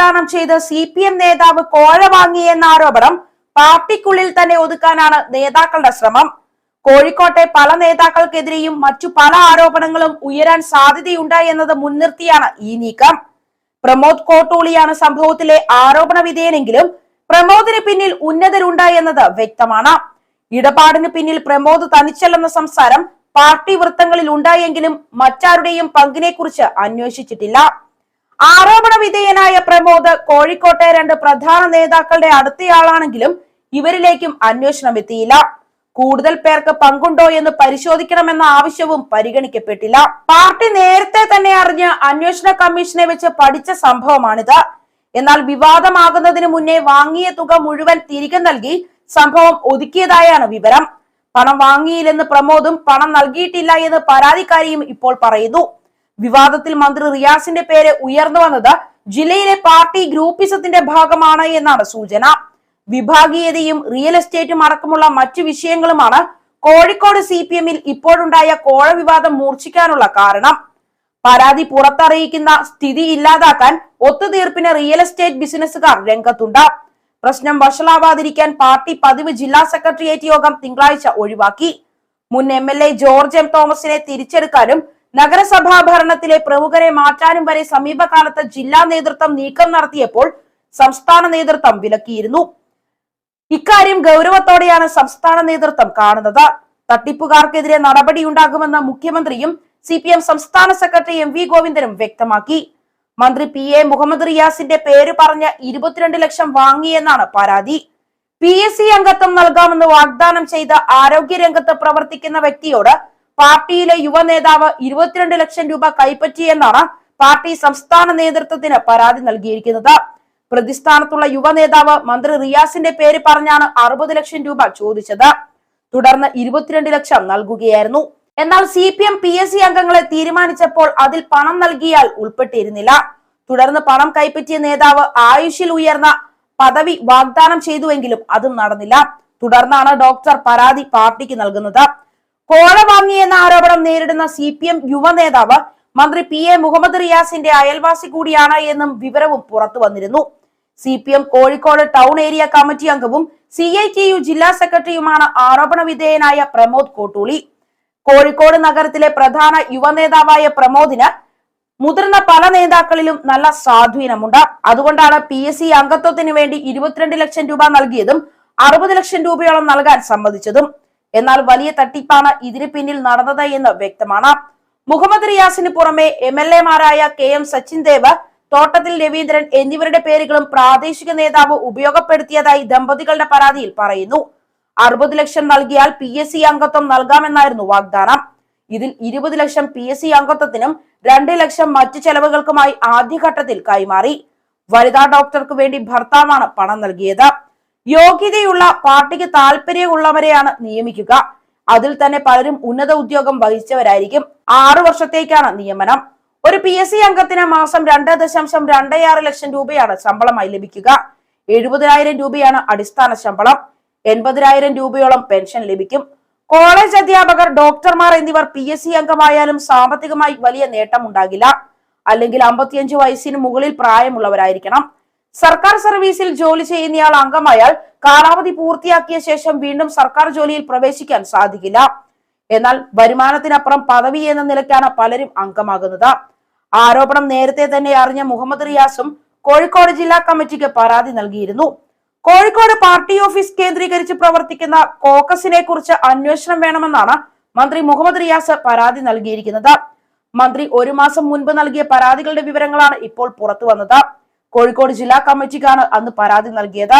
വാഗ്ദാനം ചെയ്ത് C P M നേതാവ് കോഴ വാങ്ങിയെന്ന ആരോപണം പാർട്ടിക്കുള്ളിൽ തന്നെ ഒതുക്കാനാണ് നേതാക്കളുടെ ശ്രമം. കോഴിക്കോട്ടെ പല നേതാക്കൾക്കെതിരെയും മറ്റു പല ആരോപണങ്ങളും ഉയരാൻ സാധ്യതയുണ്ടായി എന്നത് മുൻനിർത്തിയാണ് ഈ നീക്കം. പ്രമോദ് കോട്ടൂളിയാണ് സംഭവത്തിലെ ആരോപണ വിധേയനെങ്കിലും പ്രമോദിന് പിന്നിൽ ഉന്നതരുണ്ട് എന്നത് വ്യക്തമാണ്. ഇടപാടിന് പിന്നിൽ പ്രമോദ് തനിച്ചല്ലെന്ന സംസാരം പാർട്ടി വൃത്തങ്ങളിൽ ഉണ്ടായെങ്കിലും മറ്റാരുടെയും പങ്കിനെ കുറിച്ച് അന്വേഷിച്ചിട്ടില്ല. ആരോപണ വിധേയനായ പ്രമോദ് കോഴിക്കോട്ടെ രണ്ട് പ്രധാന നേതാക്കളുടെ അടുത്തയാളാണെങ്കിലും ഇവരിലേക്കും അന്വേഷണം എത്തിയില്ല. കൂടുതൽ പേർക്ക് പങ്കുണ്ടോ എന്ന് പരിശോധിക്കണമെന്ന ആവശ്യവും പരിഗണിക്കപ്പെട്ടില്ല. പാർട്ടി നേരത്തെ തന്നെ അറിഞ്ഞ് അന്വേഷണ കമ്മീഷനെ വെച്ച് പഠിച്ച സംഭവമാണിത്. എന്നാൽ വിവാദമാകുന്നതിന് മുന്നേ വാങ്ങിയ തുക മുഴുവൻ തിരികെ നൽകി സംഭവം ഒതുക്കിയതായാണ് വിവരം. പണം വാങ്ങിയില്ലെന്ന് പ്രമോദും പണം നൽകിയിട്ടില്ല എന്ന് പരാതിക്കാരിയും ഇപ്പോൾ പറയുന്നു. വിവാദത്തിൽ മന്ത്രി റിയാസിന്റെ പേര് ഉയർന്നു വന്നത് ജില്ലയിലെ പാർട്ടി ഗ്രൂപ്പിസത്തിന്റെ ഭാഗമാണ് എന്നാണ് സൂചന. വിഭാഗീയതയും റിയൽ എസ്റ്റേറ്റും അടക്കമുള്ള മറ്റു വിഷയങ്ങളുമാണ് കോഴിക്കോട് സി പി എമ്മിൽ ഇപ്പോഴുണ്ടായ കോഴ വിവാദം മൂർച്ഛിക്കാനുള്ള കാരണം. പരാതി പുറത്തറിയിക്കുന്ന സ്ഥിതി ഇല്ലാതാക്കാൻ ഒത്തുതീർപ്പിന് റിയൽ എസ്റ്റേറ്റ് ബിസിനസ്സുകാർ രംഗത്തുണ്ട്. പ്രശ്നം വഷളാവാതിരിക്കാൻ പാർട്ടി പതിവ് ജില്ലാ സെക്രട്ടേറിയറ്റ് യോഗം തിങ്കളാഴ്ച ഒഴിവാക്കി. മുൻ M L A George M തോമസിനെ തിരിച്ചെടുക്കാനും നഗരസഭാ ഭരണത്തിലെ പ്രമുഖരെ മാറ്റാനും വരെ സമീപകാലത്ത് ജില്ലാ നേതൃത്വം നീക്കം നടത്തിയപ്പോൾ സംസ്ഥാന നേതൃത്വം വിലക്കിയിരുന്നു. ഇക്കാര്യം ഗൗരവത്തോടെയാണ് സംസ്ഥാന നേതൃത്വം കാണുന്നത്. തട്ടിപ്പുകാർക്കെതിരെ നടപടിയുണ്ടാകുമെന്ന് മുഖ്യമന്ത്രിയും സി പി എം സംസ്ഥാന സെക്രട്ടറി എം വി ഗോവിന്ദനും വ്യക്തമാക്കി. മന്ത്രി പി എ മുഹമ്മദ് റിയാസിന്റെ പേര് പറഞ്ഞ് ഇരുപത്തിരണ്ട് ലക്ഷം വാങ്ങിയെന്നാണ് പരാതി. പി എസ് സി അംഗത്വം നൽകാമെന്ന് വാഗ്ദാനം ചെയ്ത് ആരോഗ്യരംഗത്ത് പ്രവർത്തിക്കുന്ന വ്യക്തിയോട് പാർട്ടിയിലെ യുവ നേതാവ് ഇരുപത്തിരണ്ട് ലക്ഷം രൂപ കൈപ്പറ്റിയെന്നാണ് പാർട്ടി സംസ്ഥാന നേതൃത്വത്തിന് പരാതി നൽകിയിരിക്കുന്നത്. പ്രതിസ്ഥാനത്തുള്ള യുവ നേതാവ് മന്ത്രി റിയാസിന്റെ പേര് പറഞ്ഞാണ് അറുപത് ലക്ഷം രൂപ ചോദിച്ചത്. തുടർന്ന് ഇരുപത്തിരണ്ട് ലക്ഷം നൽകുകയായിരുന്നു. എന്നാൽ C P M P S C അംഗങ്ങളെ തീരുമാനിച്ചപ്പോൾ അതിൽ പണം നൽകിയാൽ ഉൾപ്പെട്ടിരുന്നില്ല. തുടർന്ന് പണം കൈപ്പറ്റിയ നേതാവ് ആയുഷിൽ ഉയർന്ന പദവി വാഗ്ദാനം ചെയ്തുവെങ്കിലും അതും നടന്നില്ല. തുടർന്നാണ് ഡോക്ടർ പരാതി പാർട്ടിക്ക് നൽകുന്നത്. കോഴ വാങ്ങിയെന്ന ആരോപണം നേരിടുന്ന സി പി എം യുവ നേതാവ് മന്ത്രി പി എ മുഹമ്മദ് റിയാസിന്റെ അയൽവാസി കൂടിയാണ് എന്നും വിവരവും പുറത്തു വന്നിരുന്നു. C P M Kozhikode town area committee അംഗവും സി ഐ ടി യു ജില്ലാ സെക്രട്ടറിയുമാണ് ആരോപണ വിധേയനായ പ്രമോദ് കോട്ടൂളി. കോഴിക്കോട് നഗരത്തിലെ പ്രധാന യുവനേതാവായ പ്രമോദിന് മുതിർന്ന പല നേതാക്കളിലും നല്ല സ്വാധീനമുണ്ട്. അതുകൊണ്ടാണ് പി എസ് സി അംഗത്വത്തിന് വേണ്ടി ഇരുപത്തിരണ്ട് ലക്ഷം രൂപ നൽകിയതും അറുപത് ലക്ഷം രൂപയോളം നൽകാൻ സമ്മതിച്ചതും. എന്നാൽ വലിയ തട്ടിപ്പാണ് ഇതിന് പിന്നിൽ നടന്നത് എന്ന് വ്യക്തമാണ്. മുഹമ്മദ് റിയാസിന് പുറമെ എം എൽ എമാരായ കെ എം സച്ചിൻ ദേവ് തോട്ടത്തിൽ രവീന്ദ്രൻ എന്നിവരുടെ പേരുകളും പ്രാദേശിക നേതാവ് ഉപയോഗപ്പെടുത്തിയതായി ദമ്പതികളുടെ പരാതിയിൽ പറയുന്നു. അറുപത് ലക്ഷം നൽകിയാൽ പി എസ് സി അംഗത്വം നൽകാമെന്നായിരുന്നു വാഗ്ദാനം. ഇതിൽ ഇരുപത് ലക്ഷം പി എസ് സി അംഗത്വത്തിനും രണ്ട് ലക്ഷം മറ്റു ചെലവുകൾക്കുമായി ആദ്യഘട്ടത്തിൽ കൈമാറി. വനിതാ ഡോക്ടർക്ക് വേണ്ടി ഭർത്താവാണ് പണം നൽകിയത്. യോഗ്യതയുള്ള പാർട്ടിക്ക് താല്പര്യമുള്ളവരെയാണ് നിയമിക്കുക. അതിൽ തന്നെ പലരും ഉന്നത ഉദ്യോഗം വഹിച്ചവരായിരിക്കും. ആറു വർഷത്തേക്കാണ് നിയമനം. ഒരു പി എസ് സി അംഗത്തിന് മാസം രണ്ട് ദശാംശം രണ്ട് ആറ് ലക്ഷം രൂപയാണ് ശമ്പളമായി ലഭിക്കുക. എഴുപതിനായിരം രൂപയാണ് അടിസ്ഥാന ശമ്പളം. എൺപതിനായിരം രൂപയോളം പെൻഷൻ ലഭിക്കും. കോളേജ് അധ്യാപകർ ഡോക്ടർമാർ എന്നിവർ പി എസ് സി അംഗമായാലും സാമ്പത്തികമായി വലിയ നേട്ടം ഉണ്ടാകില്ല അല്ലെങ്കിൽ അമ്പത്തിയഞ്ച് വയസ്സിന് മുകളിൽ പ്രായമുള്ളവരായിരിക്കണം. സർക്കാർ സർവീസിൽ ജോലി ചെയ്യുന്നയാൾ അംഗമായാൽ കാലാവധി പൂർത്തിയാക്കിയ ശേഷം വീണ്ടും സർക്കാർ ജോലിയിൽ പ്രവേശിക്കാൻ സാധിക്കില്ല. എന്നാൽ വരുമാനത്തിനപ്പുറം പദവി എന്ന നിലയ്ക്കാണ് പലരും അംഗമാകുന്നത്. ആരോപണം നേരത്തെ തന്നെ അറിഞ്ഞ മുഹമ്മദ് റിയാസും കോഴിക്കോട് ജില്ലാ കമ്മിറ്റിക്ക് പരാതി നൽകിയിരുന്നു. കോഴിക്കോട് പാർട്ടി ഓഫീസ് കേന്ദ്രീകരിച്ച് പ്രവർത്തിക്കുന്ന കോക്കസിനെ കുറിച്ച് അന്വേഷണം വേണമെന്നാണ് മന്ത്രി മുഹമ്മദ് റിയാസ് പരാതി നൽകിയിരിക്കുന്നത്. മന്ത്രി ഒരു മാസം മുൻപ് നൽകിയ പരാതികളുടെ വിവരങ്ങളാണ് ഇപ്പോൾ പുറത്തു വന്നത് കോഴിക്കോട് ജില്ലാ കമ്മിറ്റിക്കാണ് അന്ന് പരാതി നൽകിയത്.